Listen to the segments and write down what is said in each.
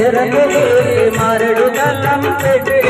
మారడు మరడు కళ్ళం పెట్టి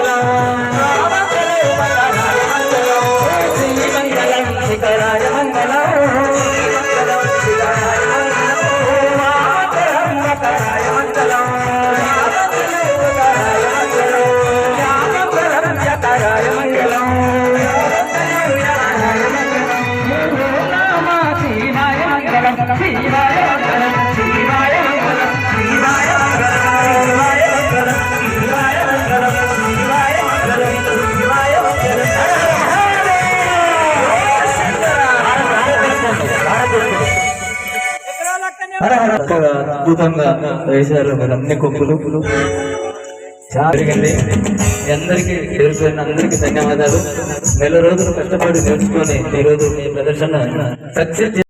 అద్భుతంగా వేశారు మీరు అన్ని కొప్పులు. జరిగింది. అందరికీ పేరుపోయిన అందరికీ ధన్యవాదాలు. నెల రోజులు కష్టపడి నేర్చుకొని ఈరోజు మీ ప్రదర్శన సక్సెస్